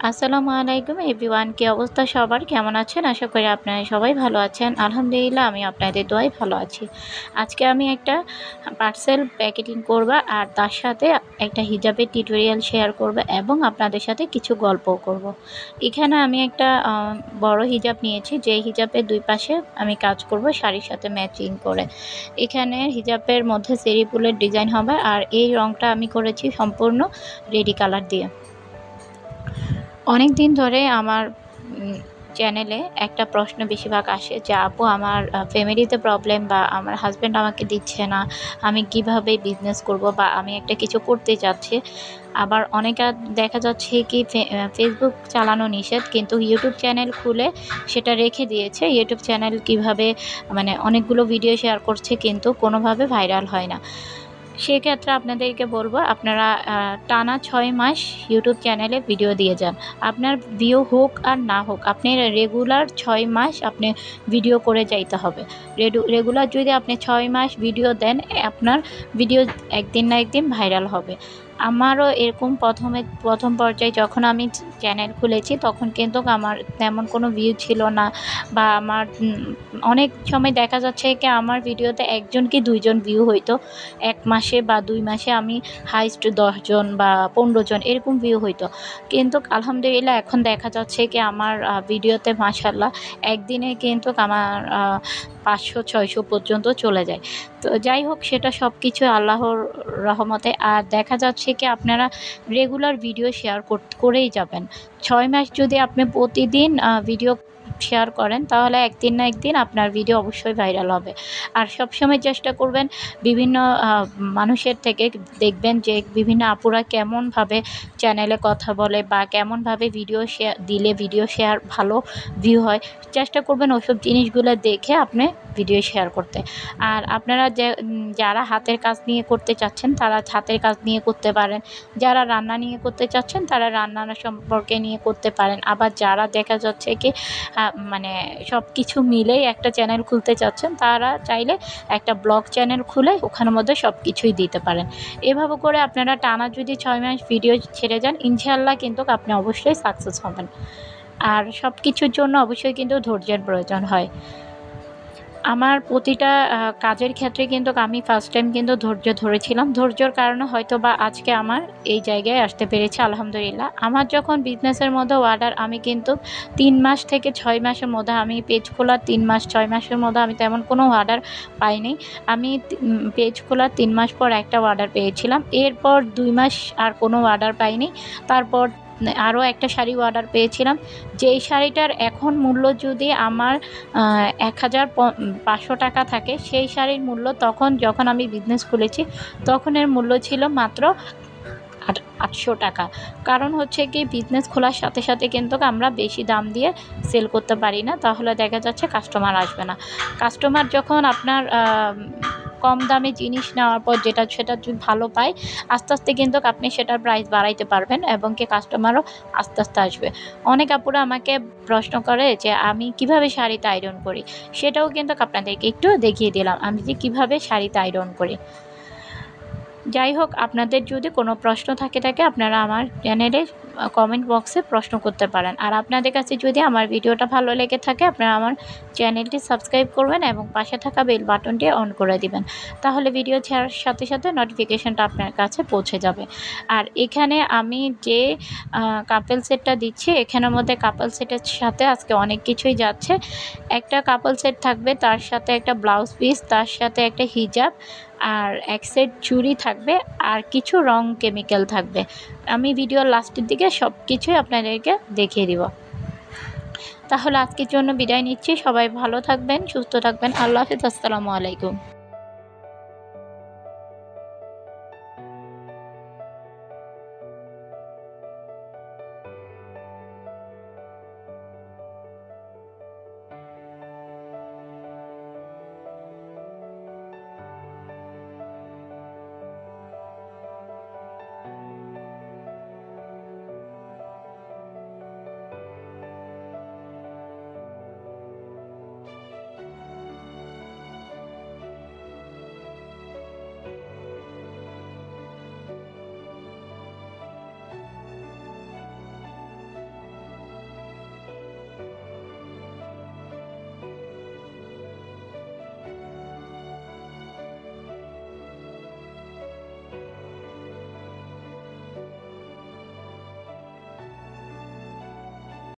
আসসালামু আলাইকুম এভরিওয়ান, কি অবস্থা সবার? কেমন আছেন? আশা করি আপনারা সবাই ভালো আছেন। আলহামদুলিল্লাহ আমি আপনাদের দোয়াই ভালো আছি। আজকে আমি একটা পার্সেল প্যাকেটিং করব আর তার সাথে একটা হিজাবের টিউটোরিয়াল শেয়ার করব এবং আপনাদের সাথে কিছু গল্প করব। এখানে আমি একটা বড় হিজাব নিয়েছি। যে হিজাবের দুই পাশে আমি কাজ করব শাড়ির সাথে ম্যাচিং করে। এখানে হিজাবের মধ্যে সেরি ফুলের ডিজাইন হবে আর এই রংটা আমি করেছি সম্পূর্ণ রেডি কালার দিয়ে। অনেক দিন ধরে আমার চ্যানেলে একটা প্রশ্ন বেশিরভাগ আসে যে, আপু, আমার ফ্যামিলিতে প্রবলেম বা আমার হাজব্যান্ড আমাকে দিচ্ছে না, আমি কীভাবে বিজনেস করব বা আমি একটা কিছু করতে চাচ্ছি আবার অনেকে দেখা যাচ্ছে কি ফেসবুক চালানো নিষেধ, কিন্তু ইউটিউব চ্যানেল খুলে সেটা রেখে দিয়েছে। ইউটিউব চ্যানেল কীভাবে মানে অনেকগুলো ভিডিও শেয়ার করছে, কিন্তু কোনোভাবে ভাইরাল হয় না। সেক্ষেত্রে আপনাদেরকে বলব, আপনারা টানা ছয় মাস ইউটিউব চ্যানেলে ভিডিও দিয়ে যান। আপনার ভিউ হোক আর না হোক আপনি রেগুলার ছয় মাস আপনি ভিডিও করে যাইতে হবে। রেগুলার যদি আপনি ছয় মাস ভিডিও দেন, আপনার ভিডিও একদিন না একদিন ভাইরাল হবে। আমারও এরকম প্রথমে, প্রথম পর্যায়ে যখন আমি চ্যানেল খুলেছি, তখন কিন্তু আমার তেমন কোনো ভিউ ছিল না বা আমার অনেক সময় দেখা যাচ্ছে কি আমার ভিডিওতে একজন কি দুইজন ভিউ হইতো। এক মাসে বা দুই মাসে আমি হাইস্ট দশজন বা পনেরো জন এরকম ভিউ হইতো। কিন্তু আলহামদুলিল্লাহ এখন দেখা যাচ্ছে কি আমার ভিডিওতে মাসাল্লাহ একদিনে কিন্তু আমার পাঁচশো, ছয়শো পর্যন্ত চলে যায়। তো যাই হোক, সেটা সব কিছু আল্লাহর রহমতে। আর দেখা যাচ্ছে কি আপনারা রেগুলার ভিডিও শেয়ার করেই যাবেন। ছয় মাস যদি আপনি প্রতিদিন ভিডিও শেয়ার করেন, তাহলে একদিন না একদিন আপনার ভিডিও অবশ্যই ভাইরাল হবে। আর সবসময় চেষ্টা করবেন বিভিন্ন মানুষের থেকে দেখবেন যে বিভিন্ন আপুরা কেমনভাবে চ্যানেলে কথা বলে বা কেমনভাবে ভিডিও শেয়ার দিলে ভিডিও শেয়ার ভালো ভিউ হয়, চেষ্টা করবেন ওসব জিনিসগুলো দেখে আপনি ভিডিও শেয়ার করতে। আর আপনারা যে যারা হাতের কাজ নিয়ে করতে চাচ্ছেন, তারা হাতের কাজ নিয়ে করতে পারেন। যারা রান্না নিয়ে করতে চাচ্ছেন, তারা রান্না সম্পর্কে নিয়ে করতে পারেন। আবার যারা দেখা যাচ্ছে কি মানে সব কিছু মিলেই একটা চ্যানেল খুলতে চাচ্ছেন, তারা চাইলে একটা ব্লগ চ্যানেল খুলে ওখানের মধ্যে সব কিছুই দিতে পারেন। এভাবে করে আপনারা টানা যদি ছয় মাস ভিডিও ছেড়ে যান ইনশাল্লাহ কিন্তু আপনি অবশ্যই সাকসেস হবেন। আর সব কিছুর জন্য অবশ্যই কিন্তু ধৈর্যের প্রয়োজন হয়। আমার প্রতিটা কাজের ক্ষেত্রে কিন্তু আমি ফার্স্ট টাইম কিন্তু ধৈর্য ধরেছিলাম। ধৈর্যর কারণে হয়তো বা আজকে আমার এই জায়গায় আসতে পেরেছি, আলহামদুলিল্লাহ। আমার যখন বিজনেসের মধ্যে অর্ডার আমি কিন্তু তিন মাস থেকে ছয় মাসের মধ্যে আমি পেজ খোলার তিন মাস, ছয় মাসের মধ্যে আমি তেমন কোনো অর্ডার পাইনি। আমি পেজ খোলার তিন মাস পর একটা অর্ডার পেয়েছিলাম। এরপর দুই মাস আর কোনো অর্ডার পাইনি। তারপর আরও একটা শাড়ি অর্ডার পেয়েছিলাম। যেই শাড়িটার এখন মূল্য যদি আমার এক হাজার পাঁচশো টাকা থাকে, সেই শাড়ির মূল্য তখন যখন আমি বিজনেস খুলেছি, তখন এর মূল্য ছিল মাত্র আট আটশো টাকা। কারণ হচ্ছে কি বিজনেস খোলার সাথে সাথে কিন্তু আমরা বেশি দাম দিয়ে সেল করতে পারি না। তাহলে দেখা যাচ্ছে কাস্টমার আসবে না। কাস্টমার যখন আপনার কম দামে জিনিস নেওয়ার পর যেটা সেটা যদি ভালো পায়, আস্তে আস্তে কিন্তু আপনি সেটার প্রাইস বাড়াইতে পারবেন এবং কি কাস্টমারও আস্তে আস্তে আসবে। অনেক আপুরা আমাকে প্রশ্ন করে যে, আমি কীভাবে শাড়িতে আয়রন করি? সেটাও কিন্তু আপনাদেরকে একটু দেখিয়ে দিলাম, আমি যে কীভাবে শাড়িতে আয়রন করি? যাই হোক, আপনাদের যদি কোনো প্রশ্ন থাকে থাকে, আপনারা আমার চ্যানেলে কমেন্ট বক্সে প্রশ্ন করতে পারেন। আর আপনাদের কাছে যদি আমার ভিডিওটা ভালো লেগে থাকে, আপনারা আমার চ্যানেলটি সাবস্ক্রাইব করবেন এবং পাশে থাকা বেল বাটনটি অন করে দিবেন। তাহলে ভিডিও ছাড়ার সাথে সাথে নোটিফিকেশানটা আপনার কাছে পৌঁছে যাবে। আর এখানে আমি যে কাপেল সেটটা দিচ্ছি, এখানের মধ্যে কাপল সেটের সাথে আজকে অনেক কিছুই যাচ্ছে। একটা কাপল সেট থাকবে, তার সাথে একটা ব্লাউজ পিস তার সাথে একটা হিজাব আর এক সেট চুড়ি থাকবে, আর কিছু রং কেমিক্যাল থাকবে। আমি ভিডিওর লাস্টের দিকে সব কিছুই আপনাদেরকে দেখিয়ে দিব। তাহলে আজকের জন্য বিদায় নিচ্ছি। সবাই ভালো থাকবেন, সুস্থ থাকবেন। আল্লাহ হাফিজ। আসসালামু আলাইকুম।